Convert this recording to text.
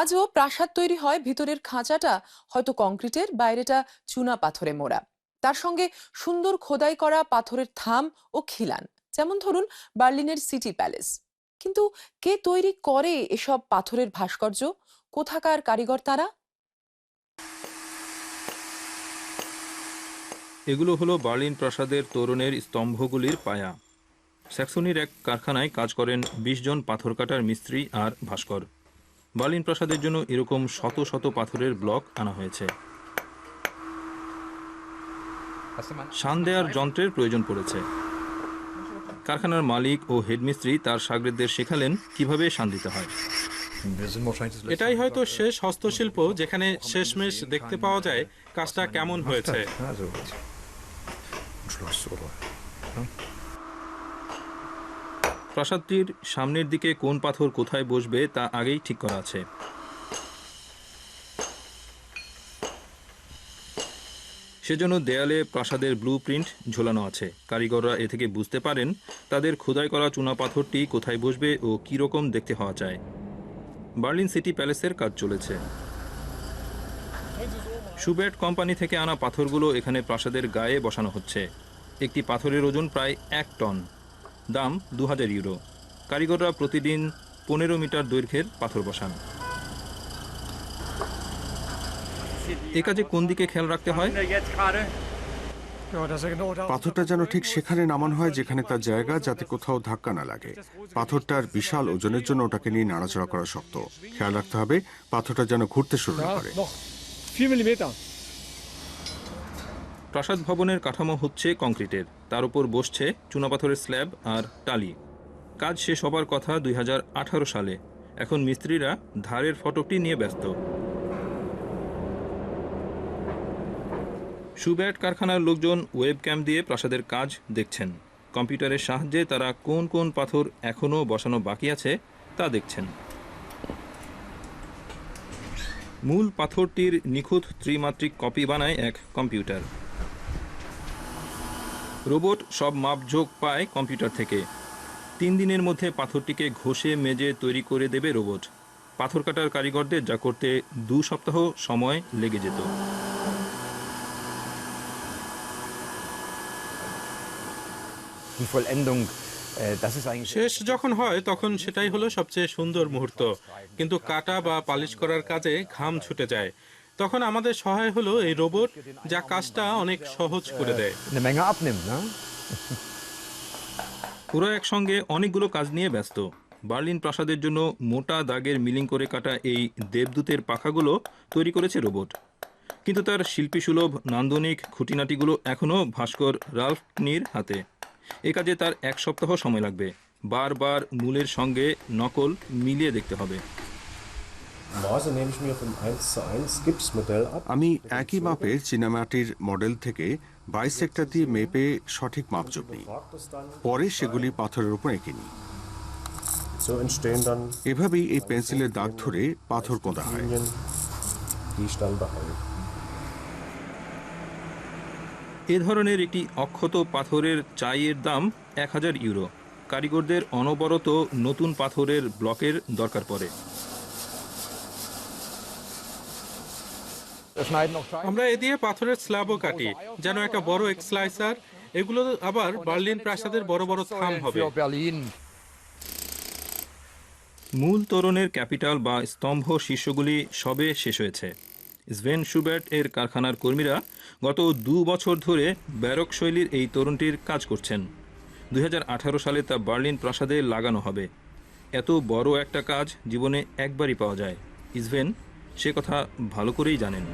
আজও প্রাসাদ তৈরি হয়, ভিতরের খাঁচাটা হয়তো কংক্রিটের, বাইরেটা চুনা পাথরে মোড়া। তার সঙ্গে সুন্দর খোদাই করা পাথরের থাম ও খিলান। যেমন ধরুন বার্লিনের সিটি প্যালেস। কিন্তু কে তৈরি করে এসব পাথরের ভাস্কর্য? কোথাকার কারিগর তারা? এগুলো হলো বার্লিন প্রাসাদের তোরণের স্তম্ভগুলির পায়া। স্যাক্সনির এক কারখানায় কাজ করেন বিশ জন পাথর কাটার মিস্ত্রি আর ভাস্কর। বার্লিন প্রাসাদের জন্য এরকম শত শত পাথরের ব্লক আনা হয়েছে। শান দেওয়ার যন্ত্রের প্রয়োজন পড়েছে। কারখানার মালিক ও হেডমিস্ত্রি তার সাগরেদদের শেখালেন কীভাবে শান দিতে হয়। এটাই হয়তো শেষ হস্তশিল্প যেখানে শেষমেশ দেখতে পাওয়া যায় কাজটা কেমন হয়েছে? প্রাসাদটির সামনের দিকে কোন পাথর কোথায় বসবে তা আগেই ঠিক করা আছে। সেজন্য দেয়ালে প্রাসাদের ব্লু প্রিন্ট ঝোলানো আছে। কারিগররা এ থেকে বুঝতে পারেন তাদের খোদাই করা চুনা পাথরটি কোথায় বসবে ও কী রকম দেখতে হওয়া চায় বার্লিন সিটি প্যালেসের কাজ চলেছে। সুবেট কোম্পানি থেকে আনা পাথরগুলো এখানে প্রাসাদের গায়ে বসানো হচ্ছে। একটি পাথরের ওজন প্রায় এক টন। দাম দু হাজার ইউরো। কারিগররা প্রতিদিন পনেরো মিটার দৈর্ঘ্যের পাথর বসান। এ কাজে কোন দিকে খেয়াল রাখতে হয়? পাথরটা যেন ঠিক সেখানে নামানো হয় যেখানে তার জায়গা যাতে কোথাও ধাক্কা না লাগে। পাথরটার বিশাল ওজনের জন্য ওটাকে নিয়ে নাড়াচাড়া করা শক্ত। খেয়াল রাখতে হবে পাথরটা যেন ঘুরতে শুরু না করে। প্রাসাদ ভবনের কাঠামো হচ্ছে কংক্রিটের। তার উপর বসছে চুনাপাথরের স্ল্যাব আর টালি। কাজ শেষ হবার কথা দুই হাজার আঠারো সালে। এখন মিস্ত্রিরা ধারের ফটকটি নিয়ে ব্যস্ত। সুব্যাট কারখানার লোকজন ওয়েব ক্যাম দিয়ে প্রাসাদের কাজ দেখছেন। কম্পিউটারের সাহায্যে তারা কোন কোন পাথর এখনও বসানো বাকি আছে তা দেখছেন। মূল পাথরটির নিখুঁত ত্রিমাত্রিক কপি বানায় এক কম্পিউটার। রোবট সব মাপঝোঁক পায় কম্পিউটার থেকে। তিন দিনের মধ্যে পাথরটিকে ঘষে মেজে তৈরি করে দেবে রোবট। পাথর কাটার কারিগরদের যা করতে দু সপ্তাহ সময় লেগে যেত। Äh. শেষ যখন হয় তখন সেটাই হলো সবচেয়ে সুন্দর মুহূর্ত। কিন্তু কাটা বা পালিশ করার কাজে ঘাম ছুটে যায়। তখন আমাদের সহায় হলো এই রোবট যা কাজটা অনেক সহজ করে দেয়। পুরো একসঙ্গে অনেকগুলো কাজ নিয়ে ব্যস্ত। বার্লিন প্রাসাদের জন্য মোটা দাগের মিলিং করে কাটা এই দেবদূতের পাখাগুলো তৈরি করেছে রোবট। কিন্তু তার শিল্পীসুলভ নান্দনিক খুঁটিনাটিগুলো এখনও ভাস্কর রাল্ফ নির হাতে। এ কাজে তার এক সপ্তাহ সময় লাগবে। বারবার মূলের সঙ্গে নকল মিলিয়ে দেখতে হবে। আমি একই মাপের চীনামাটির মডেল থেকে বাইশ সেক্টর দিয়ে মেপে সঠিক নিই। Frag পরে সেগুলি পাথরের উপর এঁকে নিই। So entstehen dann এভাবেই এই পেন্সিলের দাগ ধরে পাথর কোঁদা হয়. এ ধরনের একটি অক্ষত পাথরের চাইয়ের দাম এক হাজার ইউরো। কারিগরদের অনবরত নতুন পাথরের ব্লকের দরকার পড়ে। আমরা এ দিয়ে পাথরের স্ল্যাবও কাটি, যেন একটা বড় এগুলো আবার বার্লিন প্রাসাদের বড় বড় থাম হবে। মূল তোরণের ক্যাপিটাল বা স্তম্ভ শীর্ষগুলি সবে শেষ হয়েছে। স্ভেন সুব্যাট এর কারখানার কর্মীরা গত দু বছর ধরে ব্যারক শৈলীর এই তরুণটির কাজ করছেন। দুই হাজার আঠারো সালে তা বার্লিন প্রাসাদে লাগানো হবে। এত বড় একটা কাজ জীবনে একবারই পাওয়া যায়। ইসভেন সে কথা ভালো করেই জানেন।